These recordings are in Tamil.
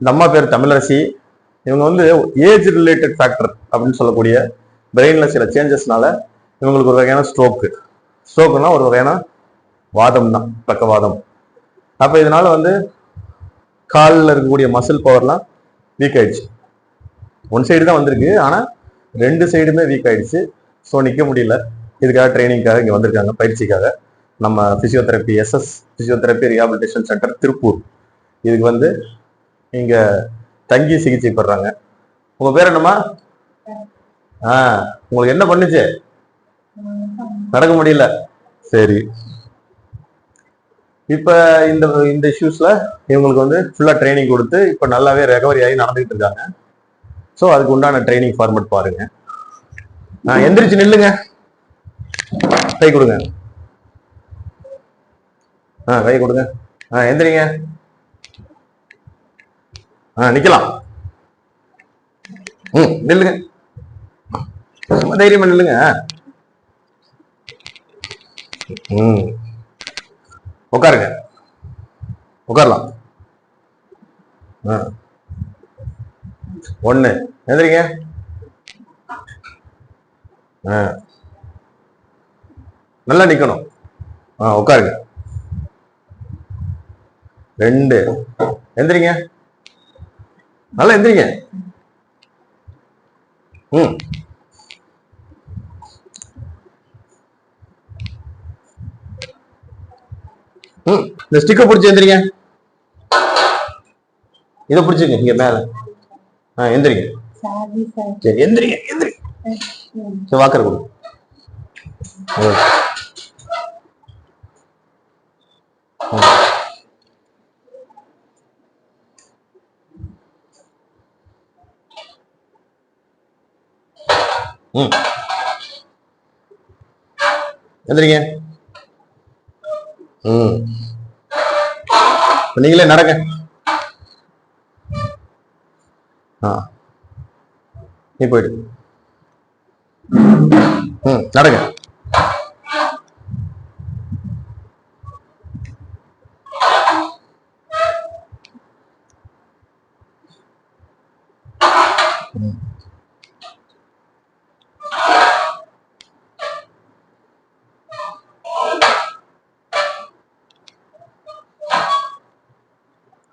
இந்த அம்மா பேர் தமிழரசி. இவங்க வந்து ஏஜ் ரிலேட்டட் ஃபேக்டர் அப்படின்னு சொல்லக்கூடிய பிரெயினில் சில சேஞ்சஸ்னால இவங்களுக்கு ஒரு வகையான ஸ்ட்ரோக்கு ஸ்ட்ரோக்குனா ஒரு வகையான வாதம் தான் பக்கவாதம். அப்போ இதனால வந்து காலில் இருக்கக்கூடிய மசில் பவர்லாம் வீக் ஆயிடுச்சு. ஒன் சைடு தான் வந்திருக்கு ஆனால் ரெண்டு சைடுமே வீக் ஆயிடுச்சு. ஸோ நிற்க முடியல. இதுக்காக ட்ரைனிங்காக இங்கே வந்திருக்காங்க. பயிற்சிக்காக நம்ம physiotherapy SS physiotherapy rehabilitation centre Tiruppur. இதுக்கு வந்து இங்க தங்கி சிகிச்சை பெறாங்க உங்க பேர் என்னம்மா? ஆ உங்களுக்கு என்ன பண்ணுச்சு? நடக்க முடியல. சரி. இப்ப இந்த இந்த இஷ்யூஸ்ல இவங்களுக்கு வந்து ஃபுல்லா ட்ரைனிங் கொடுத்து இப்ப நல்லாவே ரெக்கவரி ஆகி நடந்துகிட்டு இருக்காங்க. ஸோ அதுக்கு உண்டான ட்ரைனிங் ஃபார்மட் பாருங்க. ஆ எந்திரிச்சு நில்லுங்க. கை கொடுங்க. ஆ கை கொடுங்க. ஆ எந்திரிங்க. நிக்கலாம். ம் நில்லுங்க. தைரியமா நில்லுங்க. ம். உட்காருங்க. உட்காரலாம். ஆ. ஒண்ணு. எந்திரிங்க. ஆ. நல்லா நிக்கணும். ஆ உட்காருங்க. ரெண்டு. எந்திரிங்க. நல்லா எந்திரிங்க. ம். ம். இந்த ஸ்டிக்கை பிடிச்சி எந்திரிங்க. இதை பிடிச்சிங்க இங்க மேல. ஆ எந்திரிங்க. சாரி எந்திரிங்க எந்திரிங்க. சரி வாக்கர் கொடு ம். எந்திரிங்க. ம். நீங்களே நடங்க. ஆ. நீ போயிடு. ம் நடங்க. ம்.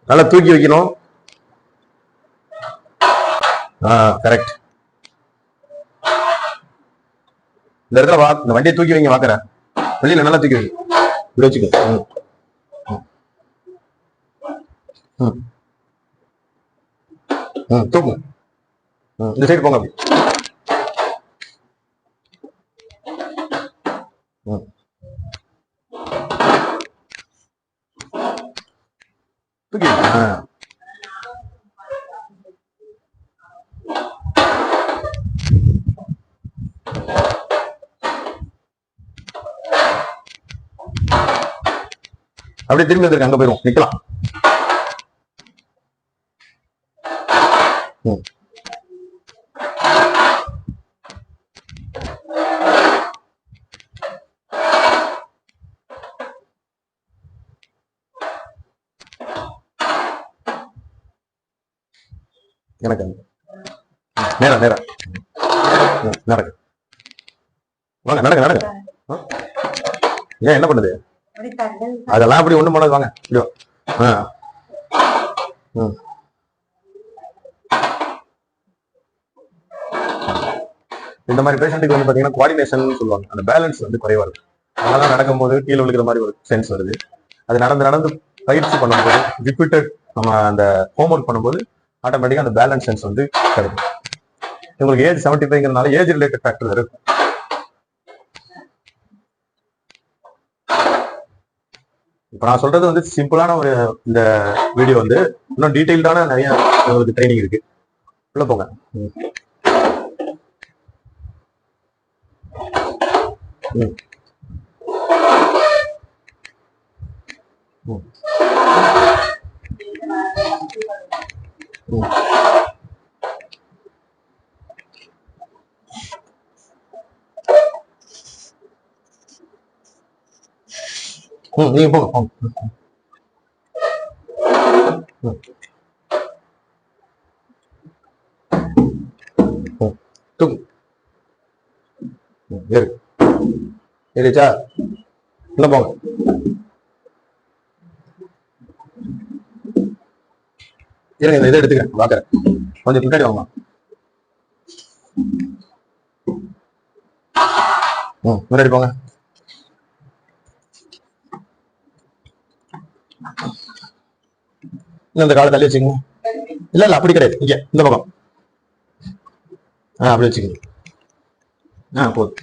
நல்லா தூக்கி வைக்கணும். ஆ கரெக்ட் இந்த இடத்துல வா இந்த வண்டியை தூக்கி வைங்க வாக்குறேன். வெளியில நல்லா தூக்கி வைங்க. இப்படி வச்சுக்க. ம். ம். ம். ம் தூக்கு. ம் இந்த சைடு போங்க அப்படி. ம் அப்படியே திரும்பி வந்திருக்கு அங்க போயிடும் நிக்கலாம். ம். எனக்கு அந்த- நேரம் நேரா நடக்கு. வாங்க நடக்கு நடக்கு. ஏன் என்ன பண்ணுது? அதெல்லாம் அப்படி ஒண்ணும் பண்ணாது வாங்க. இப்படி ஆ. ம். இந்த மாதிரி பேஷண்ட்டுக்கு வந்து பார்த்தீங்கன்னா குவாடினேஷன் சொல்லுவாங்க. அந்த பேலன்ஸ் வந்து குறைவா இருக்கும். அதெல்லாம் நடக்கும்போது கீழே விழுக்கிற மாதிரி ஒரு சென்ஸ் வருது. அது நடந்து நடந்து பயிற்சி பண்ணும்போது ரிப்பீட்டட் நம்ம அந்த ஹோம்ஒர்க் பண்ணும்போது ஆட்டோமேட்டிக்காக அந்த பேலன்ஸ் சென்ஸ் வந்து கிடைக்கும் உங்களுக்கு ஏஜ் செவன்டி ஃபைவ்ங்கிறதுனால ஏஜ் ரிலேட்டட் ஃபேக்டர் இருக்கும் இப்போ நான் சொல்றது வந்து சிம்பிளான ஒரு இந்த வீடியோ வந்து இன்னும் டீட்டெயில்டான நிறைய உங்களுக்கு ட்ரைனிங் இருக்கு உள்ள போங்க ம். ம். 응, 이거 먹어. 어. 응. 어, 뚝. 응, 얘를. 얘를 자, 넣어봐. இருங்க இந்த இதை எடுத்துக்கிறேன். பாக்குறேன் கொஞ்சம் பின்னாடி வாங்க. ம் முன்னாடி போங்க. இந்த காலை தள்ளி வச்சுக்கோங்க. இல்ல இல்ல அப்படி கிடையாது. இங்க இந்த பக்கம். ஆ அப்படி வச்சுக்கோங்க. ஆ போதும்.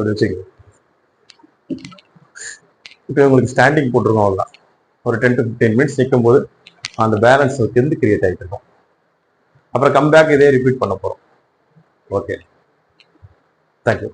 அப்படி வச்சுக்கோங்க இப்போ உங்களுக்கு ஸ்டாண்டிங் போட்டிருக்கோம் அவ்வளோதான் ஒரு டென் டு ஃபிஃப்டீன் மினிட்ஸ் நிற்கும் போது அந்த பேலன்ஸ் வந்து கிரியேட் ஆகிட்டு இருக்கும்? அப்புறம் கம்பேக் இதே ரிப்பீட் பண்ண போகிறோம் ஓகே தேங்க்யூ